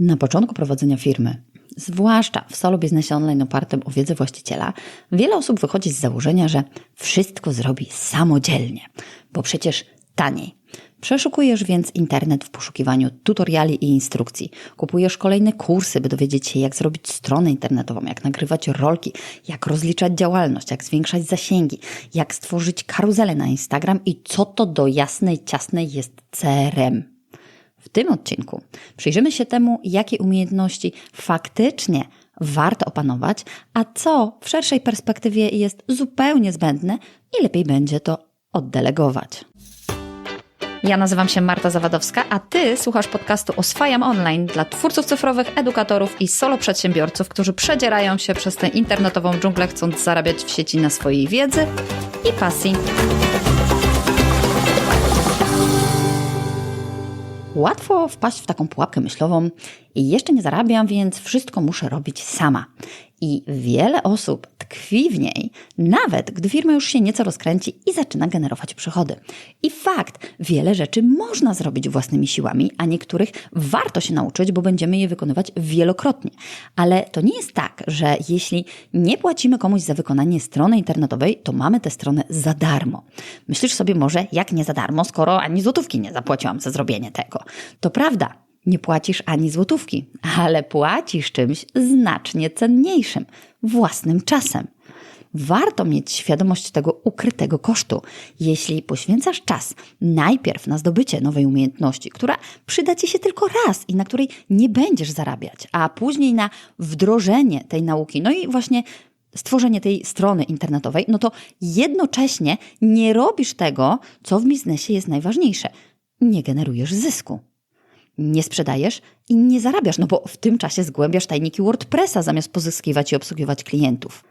Na początku prowadzenia firmy, zwłaszcza w solo biznesie online opartym o wiedzę właściciela, wiele osób wychodzi z założenia, że wszystko zrobi samodzielnie, bo przecież taniej. Przeszukujesz więc internet w poszukiwaniu tutoriali i instrukcji. Kupujesz kolejne kursy, by dowiedzieć się, jak zrobić stronę internetową, jak nagrywać rolki, jak rozliczać działalność, jak zwiększać zasięgi, jak stworzyć karuzelę na Instagram i co to do jasnej, ciasnej jest CRM. W tym odcinku przyjrzymy się temu, jakie umiejętności faktycznie warto opanować, a co w szerszej perspektywie jest zupełnie zbędne i lepiej będzie to oddelegować. Ja nazywam się Marta Zawadowska, a Ty słuchasz podcastu Oswajam Online dla twórców cyfrowych, edukatorów i solo przedsiębiorców, którzy przedzierają się przez tę internetową dżunglę, chcąc zarabiać w sieci na swojej wiedzy i pasji. Łatwo wpaść w taką pułapkę myślową i jeszcze nie zarabiam, więc wszystko muszę robić sama. I wiele osób tkwi w niej, nawet gdy firma już się nieco rozkręci i zaczyna generować przychody. I fakt, wiele rzeczy można zrobić własnymi siłami, a niektórych warto się nauczyć, bo będziemy je wykonywać wielokrotnie. Ale to nie jest tak, że jeśli nie płacimy komuś za wykonanie strony internetowej, to mamy tę stronę za darmo. Myślisz sobie może, jak nie za darmo, skoro ani złotówki nie zapłaciłam za zrobienie tego. To prawda, nie płacisz ani złotówki, ale płacisz czymś znacznie cenniejszym własnym czasem. Warto mieć świadomość tego ukrytego kosztu. Jeśli poświęcasz czas najpierw na zdobycie nowej umiejętności, która przyda ci się tylko raz i na której nie będziesz zarabiać, a później na wdrożenie tej nauki, no i właśnie stworzenie tej strony internetowej, no to jednocześnie nie robisz tego, co w biznesie jest najważniejsze. Nie generujesz zysku nie sprzedajesz i nie zarabiasz, no bo w tym czasie zgłębiasz tajniki WordPressa zamiast pozyskiwać i obsługiwać klientów.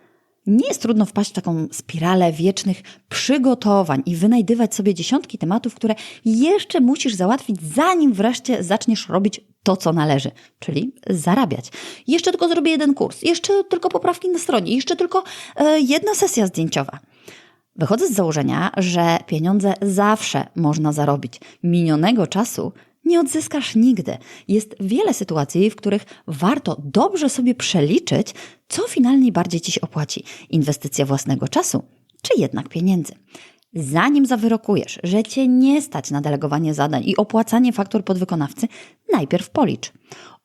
Nie jest trudno wpaść w taką spiralę wiecznych przygotowań i wynajdywać sobie dziesiątki tematów, które jeszcze musisz załatwić, zanim wreszcie zaczniesz robić to, co należy, czyli zarabiać. Jeszcze tylko zrobię jeden kurs, jeszcze tylko poprawki na stronie, jeszcze tylko e, jedna sesja zdjęciowa. Wychodzę z założenia, że pieniądze zawsze można zarobić. Minionego czasu nie odzyskasz nigdy. Jest wiele sytuacji, w których warto dobrze sobie przeliczyć, co finalnie bardziej ci się opłaci: inwestycja własnego czasu, czy jednak pieniędzy. Zanim zawyrokujesz, że cię nie stać na delegowanie zadań i opłacanie faktur podwykonawcy, najpierw policz.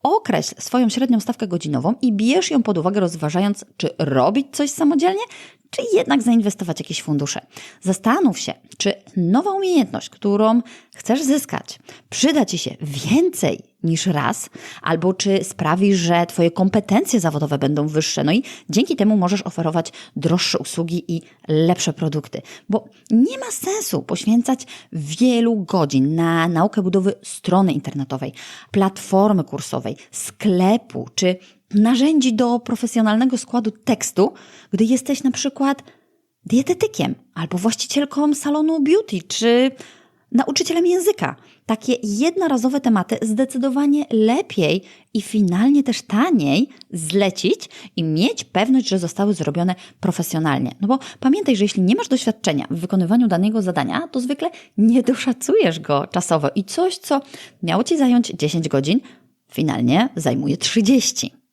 Określ swoją średnią stawkę godzinową i bierz ją pod uwagę, rozważając, czy robić coś samodzielnie, czy jednak zainwestować jakieś fundusze. Zastanów się, czy nowa umiejętność, którą chcesz zyskać, przyda Ci się więcej niż raz, albo czy sprawi, że Twoje kompetencje zawodowe będą wyższe, no i dzięki temu możesz oferować droższe usługi i lepsze produkty. Bo nie ma sensu poświęcać wielu godzin na naukę budowy strony internetowej, platformy kursowej, sklepu czy narzędzi do profesjonalnego składu tekstu, gdy jesteś na przykład dietetykiem albo właścicielką salonu beauty czy nauczycielem języka. Takie jednorazowe tematy zdecydowanie lepiej i finalnie też taniej zlecić i mieć pewność, że zostały zrobione profesjonalnie. No bo pamiętaj, że jeśli nie masz doświadczenia w wykonywaniu danego zadania, to zwykle nie doszacujesz go czasowo i coś, co miało ci zająć 10 godzin, finalnie zajmuje 30.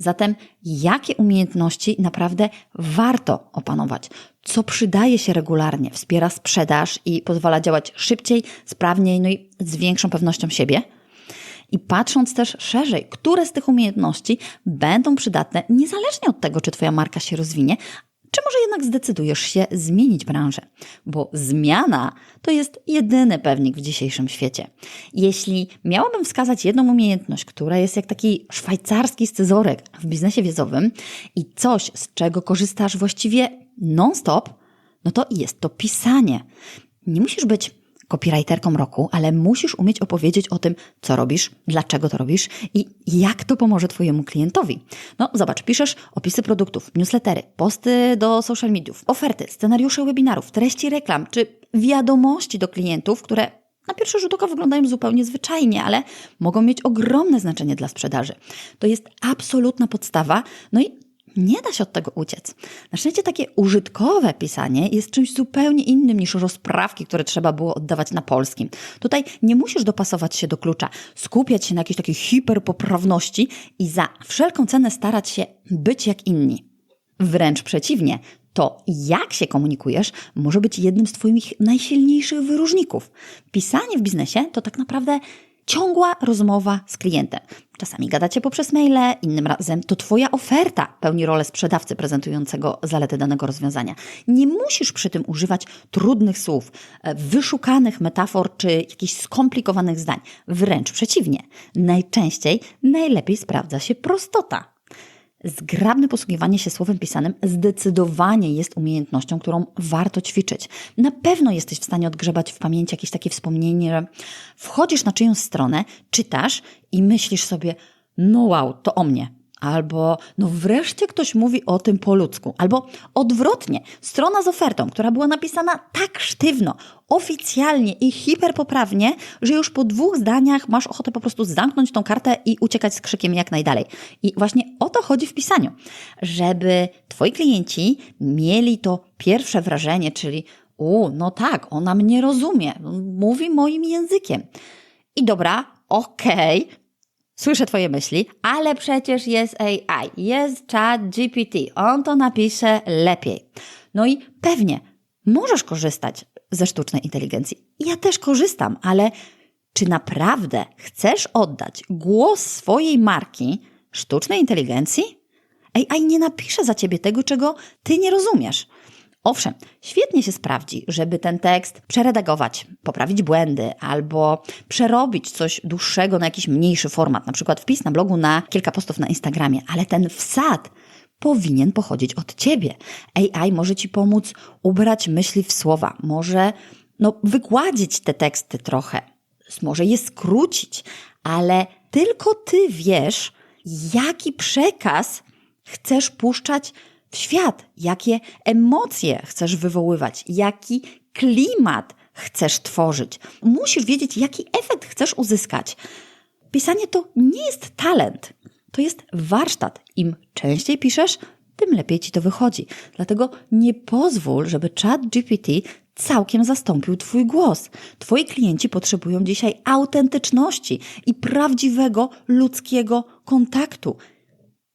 Zatem, jakie umiejętności naprawdę warto opanować? Co przydaje się regularnie, wspiera sprzedaż i pozwala działać szybciej, sprawniej, no i z większą pewnością siebie? I patrząc też szerzej, które z tych umiejętności będą przydatne niezależnie od tego, czy Twoja marka się rozwinie, czy może jednak zdecydujesz się zmienić branżę? Bo zmiana to jest jedyny pewnik w dzisiejszym świecie. Jeśli miałabym wskazać jedną umiejętność, która jest jak taki szwajcarski scyzorek w biznesie wiedzowym i coś, z czego korzystasz właściwie non-stop, no to jest to pisanie. Nie musisz być copywriterką roku, ale musisz umieć opowiedzieć o tym, co robisz, dlaczego to robisz i jak to pomoże Twojemu klientowi. No, zobacz, piszesz opisy produktów, newslettery, posty do social mediów, oferty, scenariusze webinarów, treści reklam czy wiadomości do klientów, które na pierwszy rzut oka wyglądają zupełnie zwyczajnie, ale mogą mieć ogromne znaczenie dla sprzedaży. To jest absolutna podstawa, no i Nie da się od tego uciec. Na szczęście takie użytkowe pisanie jest czymś zupełnie innym niż rozprawki, które trzeba było oddawać na polskim. Tutaj nie musisz dopasować się do klucza, skupiać się na jakiejś takiej hiperpoprawności i za wszelką cenę starać się być jak inni. Wręcz przeciwnie, to jak się komunikujesz może być jednym z Twoich najsilniejszych wyróżników. Pisanie w biznesie to tak naprawdę ciągła rozmowa z klientem. Czasami gadacie poprzez maile, innym razem to Twoja oferta pełni rolę sprzedawcy prezentującego zalety danego rozwiązania. Nie musisz przy tym używać trudnych słów, e, wyszukanych metafor czy jakichś skomplikowanych zdań. Wręcz przeciwnie. Najczęściej najlepiej sprawdza się prostota. Zgrabne posługiwanie się słowem pisanym zdecydowanie jest umiejętnością, którą warto ćwiczyć. Na pewno jesteś w stanie odgrzebać w pamięci jakieś takie wspomnienie, że wchodzisz na czyjąś stronę, czytasz i myślisz sobie, no wow, to o mnie. Albo, no wreszcie ktoś mówi o tym po ludzku. Albo odwrotnie, strona z ofertą, która była napisana tak sztywno, oficjalnie i hiperpoprawnie, że już po dwóch zdaniach masz ochotę po prostu zamknąć tą kartę i uciekać z krzykiem jak najdalej. I właśnie o to chodzi w pisaniu, żeby twoi klienci mieli to pierwsze wrażenie, czyli u, no tak, ona mnie rozumie, mówi moim językiem. I dobra, okej, okay, Słyszę Twoje myśli, ale przecież jest AI, jest chat GPT, on to napisze lepiej. No i pewnie możesz korzystać ze sztucznej inteligencji. Ja też korzystam, ale czy naprawdę chcesz oddać głos swojej marki sztucznej inteligencji? AI nie napisze za ciebie tego, czego ty nie rozumiesz. Owszem, świetnie się sprawdzi, żeby ten tekst przeredagować, poprawić błędy albo przerobić coś dłuższego na jakiś mniejszy format, na przykład wpis na blogu na kilka postów na Instagramie, ale ten wsad powinien pochodzić od ciebie. AI może ci pomóc ubrać myśli w słowa, może no, wygładzić te teksty trochę, może je skrócić, ale tylko ty wiesz, jaki przekaz chcesz puszczać w świat, jakie emocje chcesz wywoływać, jaki klimat chcesz tworzyć. Musisz wiedzieć, jaki efekt chcesz uzyskać. Pisanie to nie jest talent, to jest warsztat. Im częściej piszesz, tym lepiej ci to wychodzi. Dlatego nie pozwól, żeby chat GPT całkiem zastąpił Twój głos. Twoi klienci potrzebują dzisiaj autentyczności i prawdziwego ludzkiego kontaktu.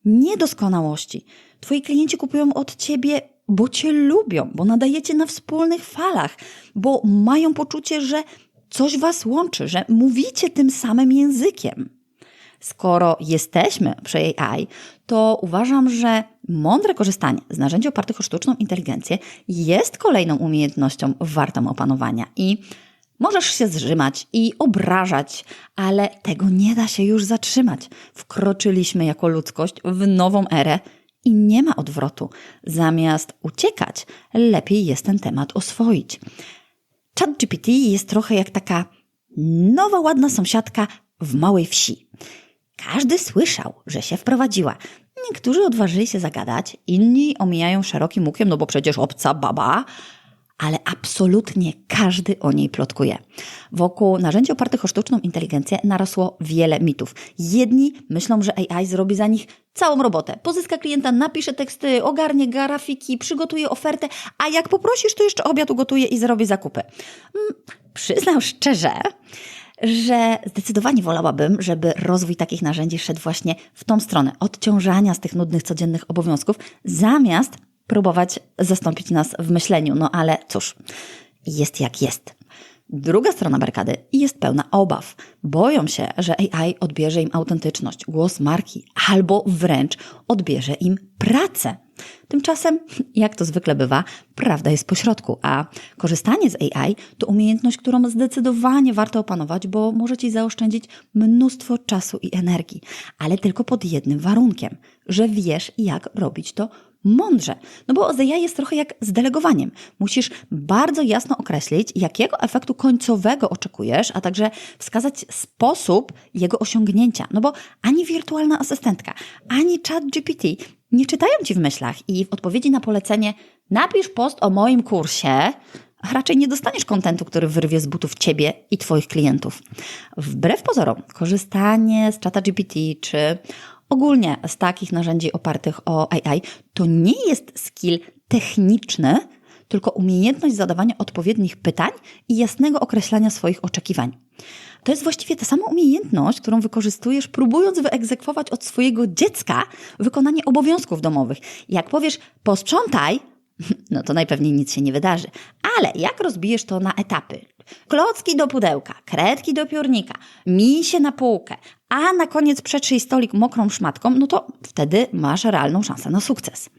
Niedoskonałości. Twoi klienci kupują od ciebie, bo cię lubią, bo nadajecie na wspólnych falach, bo mają poczucie, że coś was łączy, że mówicie tym samym językiem. Skoro jesteśmy przy AI, to uważam, że mądre korzystanie z narzędzi opartych o sztuczną inteligencję jest kolejną umiejętnością wartą opanowania i Możesz się zrzymać i obrażać, ale tego nie da się już zatrzymać. Wkroczyliśmy jako ludzkość w nową erę i nie ma odwrotu. Zamiast uciekać, lepiej jest ten temat oswoić. ChatGPT jest trochę jak taka nowa, ładna sąsiadka w małej wsi. Każdy słyszał, że się wprowadziła. Niektórzy odważyli się zagadać, inni omijają szerokim łukiem, no bo przecież obca baba, ale absolutnie każdy o niej plotkuje. Wokół narzędzi opartych o sztuczną inteligencję narosło wiele mitów. Jedni myślą, że AI zrobi za nich całą robotę. Pozyska klienta, napisze teksty, ogarnie grafiki, przygotuje ofertę, a jak poprosisz, to jeszcze obiad ugotuje i zrobi zakupy. Mm, przyznam szczerze, że zdecydowanie wolałabym, żeby rozwój takich narzędzi szedł właśnie w tą stronę odciążania z tych nudnych codziennych obowiązków, zamiast próbować zastąpić nas w myśleniu. No ale cóż, jest jak jest. Druga strona barykady jest pełna obaw. Boją się, że AI odbierze im autentyczność, głos marki, albo wręcz odbierze im pracę. Tymczasem, jak to zwykle bywa, prawda jest pośrodku, a korzystanie z AI to umiejętność, którą zdecydowanie warto opanować, bo może ci zaoszczędzić mnóstwo czasu i energii, ale tylko pod jednym warunkiem, że wiesz, jak robić to mądrze. No bo z jest trochę jak z delegowaniem. Musisz bardzo jasno określić, jakiego efektu końcowego oczekujesz, a także wskazać sposób jego osiągnięcia. No bo ani wirtualna asystentka, ani chat GPT nie czytają ci w myślach i w odpowiedzi na polecenie napisz post o moim kursie, raczej nie dostaniesz kontentu, który wyrwie z butów ciebie i twoich klientów. Wbrew pozorom, korzystanie z czata GPT czy ogólnie z takich narzędzi opartych o AI, to nie jest skill techniczny, tylko umiejętność zadawania odpowiednich pytań i jasnego określania swoich oczekiwań. To jest właściwie ta sama umiejętność, którą wykorzystujesz, próbując wyegzekwować od swojego dziecka wykonanie obowiązków domowych. Jak powiesz, posprzątaj, no to najpewniej nic się nie wydarzy. Ale jak rozbijesz to na etapy? Klocki do pudełka, kredki do piórnika, misie na półkę, a na koniec przetrzyj stolik mokrą szmatką, no to wtedy masz realną szansę na sukces.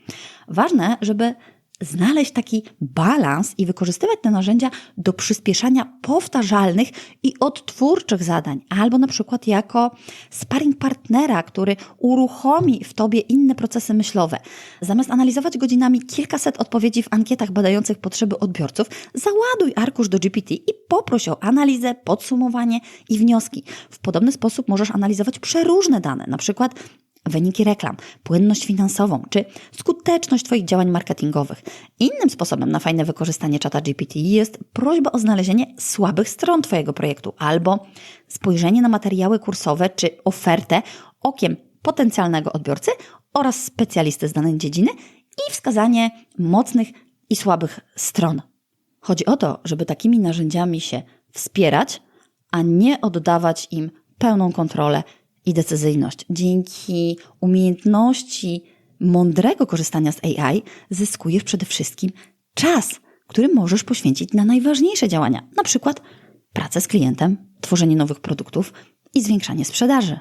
Ważne, żeby znaleźć taki balans i wykorzystywać te narzędzia do przyspieszania powtarzalnych i odtwórczych zadań, albo na przykład jako sparring partnera, który uruchomi w tobie inne procesy myślowe. Zamiast analizować godzinami kilkaset odpowiedzi w ankietach badających potrzeby odbiorców, załaduj arkusz do GPT i poproś o analizę, podsumowanie i wnioski. W podobny sposób możesz analizować przeróżne dane, na przykład wyniki reklam, płynność finansową czy skuteczność Twoich działań marketingowych. Innym sposobem na fajne wykorzystanie czata GPT jest prośba o znalezienie słabych stron Twojego projektu albo spojrzenie na materiały kursowe czy ofertę okiem potencjalnego odbiorcy oraz specjalisty z danej dziedziny i wskazanie mocnych i słabych stron. Chodzi o to, żeby takimi narzędziami się wspierać, a nie oddawać im pełną kontrolę i decyzyjność. Dzięki umiejętności mądrego korzystania z AI zyskujesz przede wszystkim czas, który możesz poświęcić na najważniejsze działania, na przykład pracę z klientem, tworzenie nowych produktów i zwiększanie sprzedaży.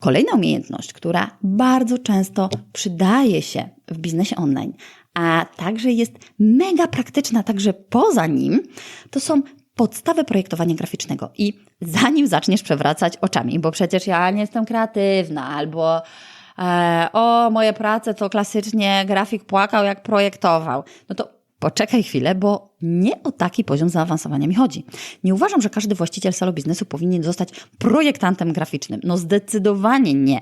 Kolejna umiejętność, która bardzo często przydaje się w biznesie online, a także jest mega praktyczna także poza nim, to są podstawy projektowania graficznego. I zanim zaczniesz przewracać oczami, bo przecież ja nie jestem kreatywna, albo e, o, moje prace to klasycznie grafik płakał, jak projektował, no to poczekaj chwilę, bo nie o taki poziom zaawansowania mi chodzi. Nie uważam, że każdy właściciel solo biznesu powinien zostać projektantem graficznym. No zdecydowanie nie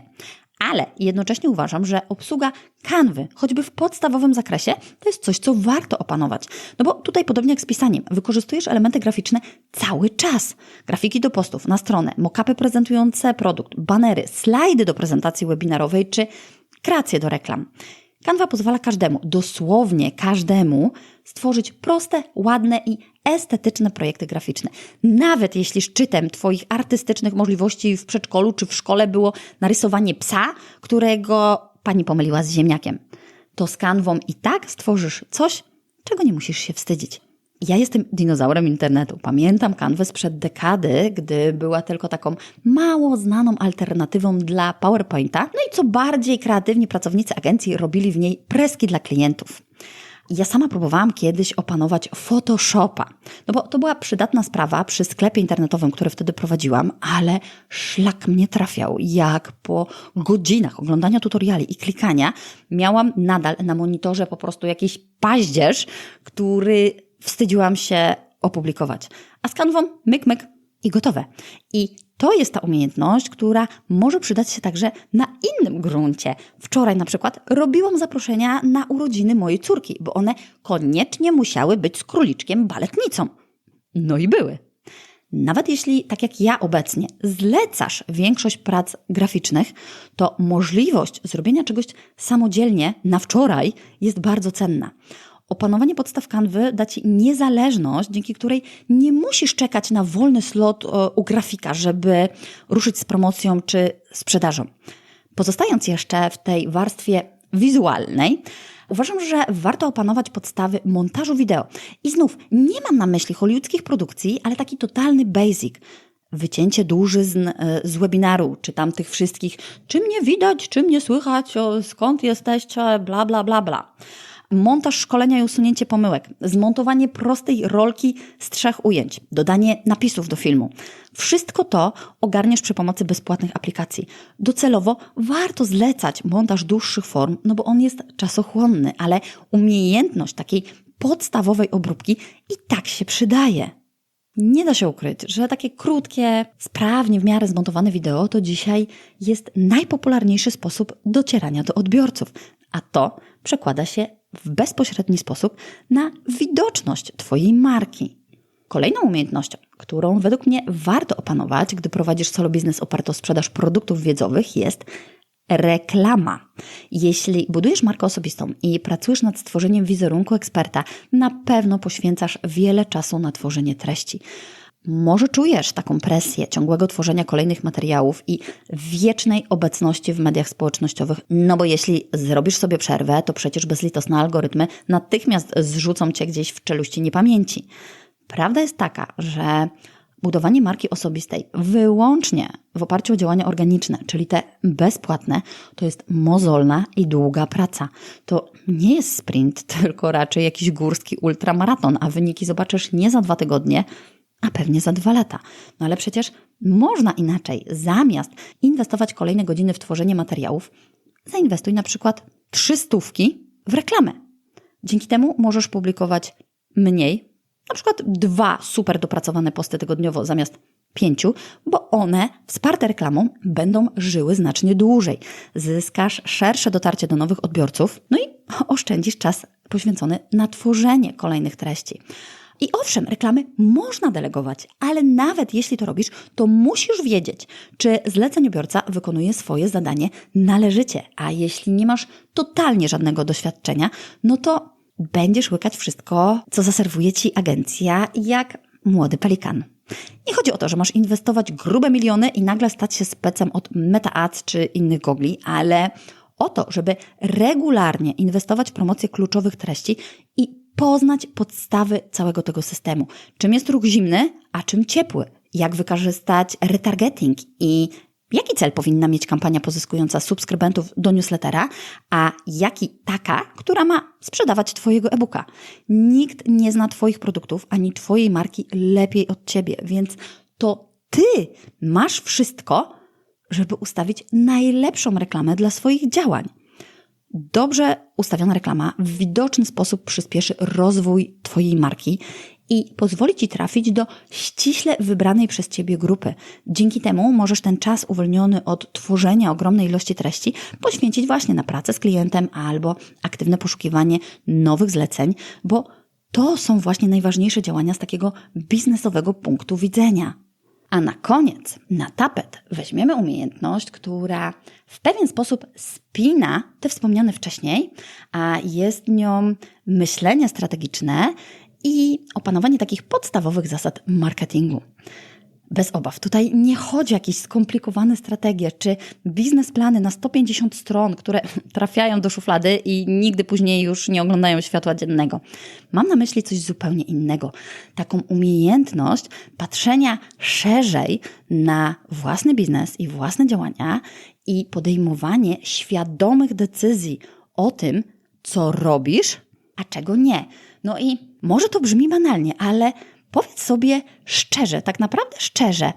ale jednocześnie uważam, że obsługa kanwy, choćby w podstawowym zakresie, to jest coś, co warto opanować. No bo tutaj podobnie jak z pisaniem, wykorzystujesz elementy graficzne cały czas. Grafiki do postów, na stronę, mockupy prezentujące produkt, banery, slajdy do prezentacji webinarowej czy kreacje do reklam. Canva pozwala każdemu, dosłownie każdemu, stworzyć proste, ładne i estetyczne projekty graficzne. Nawet jeśli szczytem Twoich artystycznych możliwości w przedszkolu czy w szkole było narysowanie psa, którego pani pomyliła z ziemniakiem, to z kanwą i tak stworzysz coś, czego nie musisz się wstydzić. Ja jestem dinozaurem internetu. Pamiętam kanwę sprzed dekady, gdy była tylko taką mało znaną alternatywą dla PowerPointa. No i co bardziej kreatywni pracownicy agencji robili w niej preski dla klientów. Ja sama próbowałam kiedyś opanować Photoshopa, no bo to była przydatna sprawa przy sklepie internetowym, który wtedy prowadziłam, ale szlak mnie trafiał, jak po godzinach oglądania tutoriali i klikania miałam nadal na monitorze po prostu jakiś paździerz, który wstydziłam się opublikować. A z kanwą myk, myk i gotowe. I to jest ta umiejętność, która może przydać się także na innym gruncie. Wczoraj na przykład robiłam zaproszenia na urodziny mojej córki, bo one koniecznie musiały być z króliczkiem baletnicą. No i były. Nawet jeśli, tak jak ja obecnie, zlecasz większość prac graficznych, to możliwość zrobienia czegoś samodzielnie na wczoraj jest bardzo cenna. Opanowanie podstaw kanwy da Ci niezależność, dzięki której nie musisz czekać na wolny slot e, u grafika, żeby ruszyć z promocją czy sprzedażą. Pozostając jeszcze w tej warstwie wizualnej, uważam, że warto opanować podstawy montażu wideo. I znów, nie mam na myśli hollywoodzkich produkcji, ale taki totalny basic wycięcie dłużyzn e, z webinaru, czy tam tych wszystkich, czy mnie widać, czy mnie słychać, skąd jesteście, bla, bla, bla, bla montaż szkolenia i usunięcie pomyłek, zmontowanie prostej rolki z trzech ujęć, dodanie napisów do filmu. Wszystko to ogarniesz przy pomocy bezpłatnych aplikacji. Docelowo warto zlecać montaż dłuższych form, no bo on jest czasochłonny, ale umiejętność takiej podstawowej obróbki i tak się przydaje. Nie da się ukryć, że takie krótkie, sprawnie w miarę zmontowane wideo to dzisiaj jest najpopularniejszy sposób docierania do odbiorców, a to przekłada się w bezpośredni sposób na widoczność Twojej marki. Kolejną umiejętnością, którą według mnie warto opanować, gdy prowadzisz solo biznes oparty o sprzedaż produktów wiedzowych, jest reklama. Jeśli budujesz markę osobistą i pracujesz nad stworzeniem wizerunku eksperta, na pewno poświęcasz wiele czasu na tworzenie treści. Może czujesz taką presję ciągłego tworzenia kolejnych materiałów i wiecznej obecności w mediach społecznościowych, no bo jeśli zrobisz sobie przerwę, to przecież bezlitosne algorytmy natychmiast zrzucą cię gdzieś w czeluści niepamięci. Prawda jest taka, że budowanie marki osobistej wyłącznie w oparciu o działania organiczne, czyli te bezpłatne, to jest mozolna i długa praca. To nie jest sprint, tylko raczej jakiś górski ultramaraton, a wyniki zobaczysz nie za dwa tygodnie, a pewnie za dwa lata. No ale przecież można inaczej. Zamiast inwestować kolejne godziny w tworzenie materiałów, zainwestuj na przykład trzy stówki w reklamę. Dzięki temu możesz publikować mniej, na przykład dwa super dopracowane posty tygodniowo zamiast pięciu, bo one, wsparte reklamą, będą żyły znacznie dłużej. Zyskasz szersze dotarcie do nowych odbiorców, no i oszczędzisz czas poświęcony na tworzenie kolejnych treści. I owszem, reklamy można delegować, ale nawet jeśli to robisz, to musisz wiedzieć, czy zleceniobiorca wykonuje swoje zadanie należycie. A jeśli nie masz totalnie żadnego doświadczenia, no to będziesz łykać wszystko, co zaserwuje ci agencja, jak młody pelikan. Nie chodzi o to, że masz inwestować grube miliony i nagle stać się specem od Meta Ads czy innych gogli, ale o to, żeby regularnie inwestować w promocję kluczowych treści i poznać podstawy całego tego systemu. Czym jest ruch zimny, a czym ciepły? Jak wykorzystać retargeting i jaki cel powinna mieć kampania pozyskująca subskrybentów do newslettera, a jaki taka, która ma sprzedawać Twojego e-booka. Nikt nie zna Twoich produktów ani Twojej marki lepiej od Ciebie, więc to Ty masz wszystko, żeby ustawić najlepszą reklamę dla swoich działań. Dobrze ustawiona reklama w widoczny sposób przyspieszy rozwój Twojej marki i pozwoli Ci trafić do ściśle wybranej przez Ciebie grupy. Dzięki temu możesz ten czas uwolniony od tworzenia ogromnej ilości treści poświęcić właśnie na pracę z klientem albo aktywne poszukiwanie nowych zleceń, bo to są właśnie najważniejsze działania z takiego biznesowego punktu widzenia. A na koniec, na tapet, weźmiemy umiejętność, która w pewien sposób spina te wspomniane wcześniej, a jest nią myślenie strategiczne i opanowanie takich podstawowych zasad marketingu. Bez obaw, tutaj nie chodzi o jakieś skomplikowane strategie czy biznesplany na 150 stron, które trafiają do szuflady i nigdy później już nie oglądają światła dziennego. Mam na myśli coś zupełnie innego. Taką umiejętność patrzenia szerzej na własny biznes i własne działania i podejmowanie świadomych decyzji o tym, co robisz, a czego nie. No i może to brzmi banalnie, ale Powiedz sobie szczerze, tak naprawdę szczerze,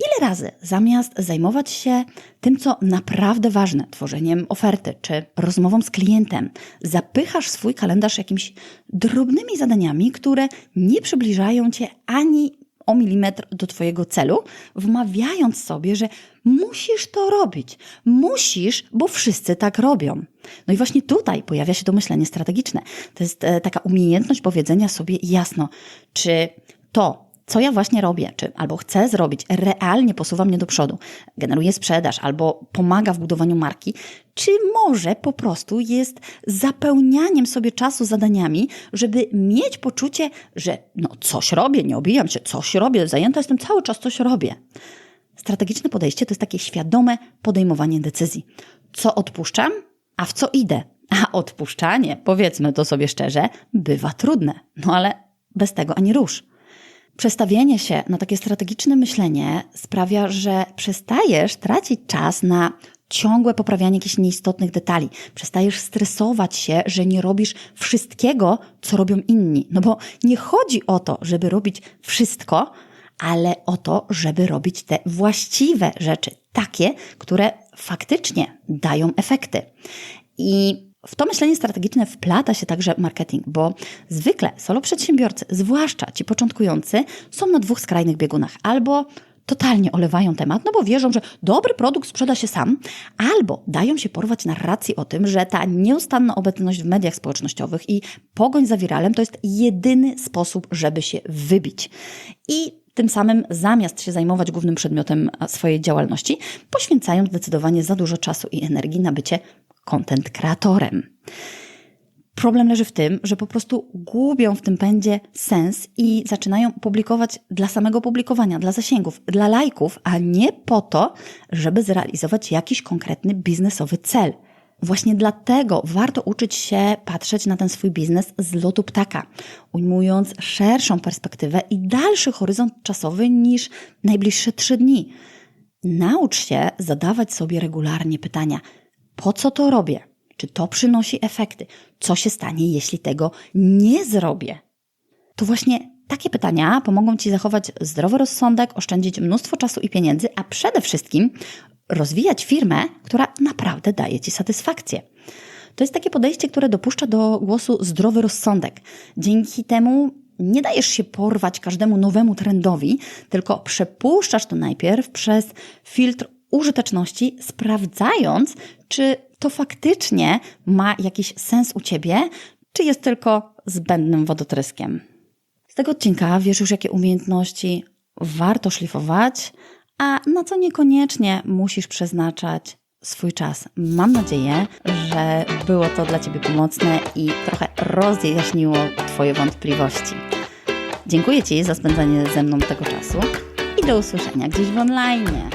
ile razy zamiast zajmować się tym, co naprawdę ważne, tworzeniem oferty czy rozmową z klientem, zapychasz swój kalendarz jakimiś drobnymi zadaniami, które nie przybliżają cię ani o milimetr do Twojego celu, wmawiając sobie, że musisz to robić. Musisz, bo wszyscy tak robią. No i właśnie tutaj pojawia się to myślenie strategiczne. To jest e, taka umiejętność powiedzenia sobie jasno, czy to, co ja właśnie robię, czy albo chcę zrobić, realnie posuwa mnie do przodu, generuje sprzedaż albo pomaga w budowaniu marki, czy może po prostu jest zapełnianiem sobie czasu zadaniami, żeby mieć poczucie, że no coś robię, nie obijam się, coś robię, zajęta jestem cały czas, coś robię. Strategiczne podejście to jest takie świadome podejmowanie decyzji. Co odpuszczam, a w co idę? A odpuszczanie, powiedzmy to sobie szczerze, bywa trudne. No ale bez tego ani rusz. Przestawienie się na takie strategiczne myślenie sprawia, że przestajesz tracić czas na ciągłe poprawianie jakichś nieistotnych detali. Przestajesz stresować się, że nie robisz wszystkiego, co robią inni. No bo nie chodzi o to, żeby robić wszystko, ale o to, żeby robić te właściwe rzeczy, takie, które faktycznie dają efekty. I w to myślenie strategiczne wplata się także marketing, bo zwykle solo przedsiębiorcy, zwłaszcza ci początkujący, są na dwóch skrajnych biegunach. Albo totalnie olewają temat, no bo wierzą, że dobry produkt sprzeda się sam, albo dają się porwać narracji o tym, że ta nieustanna obecność w mediach społecznościowych i pogoń za wiralem to jest jedyny sposób, żeby się wybić. I tym samym zamiast się zajmować głównym przedmiotem swojej działalności, poświęcają zdecydowanie za dużo czasu i energii na bycie content kreatorem. Problem leży w tym, że po prostu gubią w tym pędzie sens i zaczynają publikować dla samego publikowania, dla zasięgów, dla lajków, a nie po to, żeby zrealizować jakiś konkretny biznesowy cel. Właśnie dlatego warto uczyć się patrzeć na ten swój biznes z lotu ptaka, ujmując szerszą perspektywę i dalszy horyzont czasowy niż najbliższe trzy dni. Naucz się zadawać sobie regularnie pytania: po co to robię? Czy to przynosi efekty? Co się stanie, jeśli tego nie zrobię? To właśnie takie pytania pomogą Ci zachować zdrowy rozsądek, oszczędzić mnóstwo czasu i pieniędzy, a przede wszystkim rozwijać firmę, która naprawdę daje Ci satysfakcję. To jest takie podejście, które dopuszcza do głosu zdrowy rozsądek. Dzięki temu nie dajesz się porwać każdemu nowemu trendowi, tylko przepuszczasz to najpierw przez filtr użyteczności, sprawdzając, czy to faktycznie ma jakiś sens u ciebie, czy jest tylko zbędnym wodotryskiem. Z tego odcinka wiesz już, jakie umiejętności warto szlifować, a na co niekoniecznie musisz przeznaczać swój czas. Mam nadzieję, że było to dla Ciebie pomocne i trochę rozjaśniło Twoje wątpliwości. Dziękuję Ci za spędzanie ze mną tego czasu i do usłyszenia gdzieś w online.